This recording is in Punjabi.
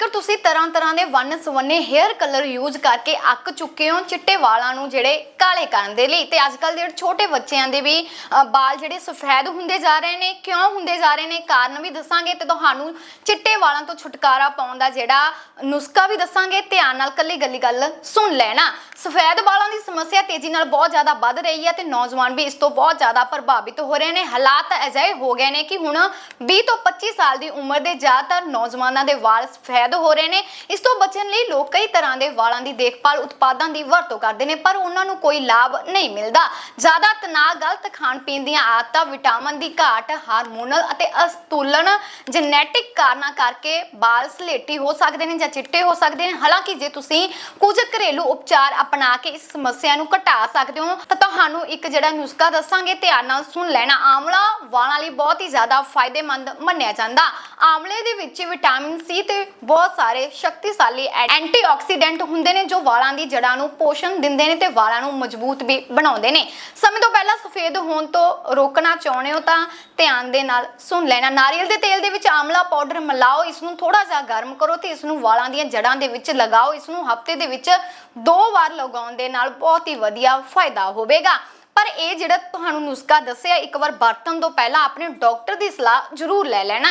ਜੇਕਰ ਤੁਸੀਂ ਤਰ੍ਹਾਂ ਤਰ੍ਹਾਂ ਦੇ ਵੰਨ ਸਵੰਨੇ 헤ਅਰ ਕਲਰ ਯੂਜ਼ ਕਰਕੇ ਅੱਕ ਚੁੱਕੇ ਹੋ ਚਿੱਟੇ ਵਾਲਾਂ ਨੂੰ ਜਿਹੜੇ ਕਾਲੇ ਕਰਨ ਦੇ ਲਈ ਤੇ ਅੱਜ ਕੱਲ ਦੇ ਛੋਟੇ ਬੱਚਿਆਂ ਦੇ ਵੀ ਅ, ਵਾਲ ਜਿਹੜੇ ਸਫੈਦ ਹੁੰਦੇ ਜਾ ਰਹੇ ਨੇ ਕਿਉਂ ਹੁੰਦੇ ਜਾ ਰਹੇ ਨੇ ਕਾਰਨ ਵੀ ਦੱਸਾਂਗੇ ਤੇ ਤੁਹਾਨੂੰ ਚਿੱਟੇ ਵਾਲਾਂ ਤੋਂ ਛੁਟਕਾਰਾ ਪਾਉਣ ਦਾ ਜਿਹੜਾ ਨੁਸਖਾ ਵੀ ਦੱਸਾਂਗੇ। ਧਿਆਨ ਨਾਲ ਕੱਲੀ ਗੱਲੀ ਗੱਲ ਸੁਣ ਲੈਣਾ। ਸਫੈਦ ਵਾਲਾਂ ਦੀ ਸਮੱਸਿਆ ਤੇਜ਼ੀ ਨਾਲ ਬਹੁਤ ਜ਼ਿਆਦਾ ਵੱਧ ਰਹੀ ਹੈ ਤੇ ਨੌਜਵਾਨ ਵੀ ਇਸ ਤੋਂ ਬਹੁਤ ਜ਼ਿਆਦਾ ਪ੍ਰਭਾਵਿਤ ਹੋ ਰਹੇ ਨੇ। ਹਾਲਾਤ ਅਜਿਹੇ ਹੋ ਗਏ ਨੇ ਕਿ ਹੁਣ 20 ਤੋਂ 25 ਸਾਲ ਦੀ ਉਮਰ ਦੇ ਜ਼ਿਆਦਾਤਰ ਨੌਜਵਾਨਾਂ ਦੇ ਵਾਲ ਸਫੈਦ ਹੋ ਰਹੇ ਨੇ। ਇਸ ਤੋਂ ਬਚਣ ਲਈ ਲੋਕ ਕਈ ਤਰ੍ਹਾਂ ਦੇ ਵਾਲਾਂ ਦੀ ਦੇਖਭਾਲ, ਉਤਪਾਦਾਂ ਦੀ ਵਰਤੋਂ ਕਰਦੇ ਨੇ, ਪਰ ਉਹਨਾਂ ਨੂੰ ਕੋਈ ਲਾਭ ਨਹੀਂ ਮਿਲਦਾ। ਜ਼ਿਆਦਾ ਤਣਾਅ, ਗਲਤ ਖਾਣ ਪੀਣ ਦੀਆਂ ਆਦਤਾਂ, ਵਿਟਾਮਿਨ ਦੀ ਘਾਟ, ਹਾਰਮੋਨਲ ਅਤੇ ਅਸਤੁਲਨ ਜੈਨੇਟਿਕ ਕਾਰਨਾਂ ਕਰਕੇ ਵਾਲ ਸਲੇਟੀ ਹੋ ਸਕਦੇ ਨੇ ਜਾਂ ਚਿੱਟੇ ਹੋ ਸਕਦੇ ਨੇ। ਹਾਲਾਂਕਿ ਜੇ ਤੁਸੀਂ ਕੁਝ ਘਰੇਲੂ ਉਪਚਾਰ ਅਪਣਾ ਕੇ ਇਸ ਸਮੱਸਿਆ ਨੂੰ ਘਟਾ ਸਕਦੇ ਹੋ, ਤਾਂ ਤੁਹਾਨੂੰ ਇੱਕ ਜਿਹੜਾ ਨੁਸਖਾ ਦੱਸਾਂਗੇ, ਧਿਆਨ ਨਾਲ ਸੁਣ ਲੈਣਾ। ਆਮਲਾ ਵਾਲਾਂ ਲਈ ਬਹੁਤ ਹੀ ਜ਼ਿਆਦਾ ਫਾਇਦੇਮੰਦ ਮੰਨਿਆ ਜਾਂਦਾ। ਆਮਲੇ ਦੇ ਵਿੱਚ ਵਿਟਾਮਿਨ ਸੀ ਤੇ ਬਹੁਤ ਸਾਰੇ ਸ਼ਕਤੀਸ਼ਾਲੀ ਐਂਟੀਆਕਸੀਡੈਂਟ ਹੁੰਦੇ ਨੇ, ਜੋ ਵਾਲਾਂ ਦੀ ਜੜ੍ਹਾਂ ਨੂੰ ਪੋਸ਼ਣ ਦਿੰਦੇ ਨੇ ਤੇ ਵਾਲਾਂ ਨੂੰ ਮਜ਼ਬੂਤ ਵੀ ਬਣਾਉਂਦੇ ਨੇ। ਸਮੇਂ ਤੋਂ ਪਹਿਲਾਂ ਸਫੇਦ ਹੋਣ ਤੋਂ ਰੋਕਣਾ ਚਾਹੁੰਦੇ ਹੋ ਤਾਂ ਧਿਆਨ ਦੇ ਨਾਲ ਸੁਣ ਲੈਣਾ। ਨਾਰੀਅਲ ਦੇ ਤੇਲ ਦੇ ਵਿੱਚ ਆਮਲਾ ਪਾਊਡਰ ਮਿਲਾਓ, ਇਸ ਨੂੰ ਥੋੜਾ ਜਿਹਾ ਗਰਮ ਕਰੋ ਤੇ ਇਸ ਨੂੰ ਵਾਲਾਂ ਦੀਆਂ ਜੜ੍ਹਾਂ ਦੇ ਵਿੱਚ ਲਗਾਓ। ਇਸ ਨੂੰ ਹਫ਼ਤੇ ਦੇ ਵਿੱਚ ਦੋ ਵਾਰ ਲਗਾਉਣ ਦੇ ਨਾਲ ਬਹੁਤ ਹੀ ਵਧੀਆ ਫਾਇਦਾ ਹੋਵੇਗਾ। ਪਰ ਇਹ ਜਿਹੜਾ ਤੁਹਾਨੂੰ ਨੁਸਖਾ ਦੱਸਿਆ, ਇੱਕ ਵਾਰ ਵਰਤਣ ਤੋਂ ਪਹਿਲਾਂ ਆਪਣੇ ਡਾਕਟਰ ਦੀ ਸਲਾਹ ਜ਼ਰੂਰ ਲੈ ਲੈਣਾ।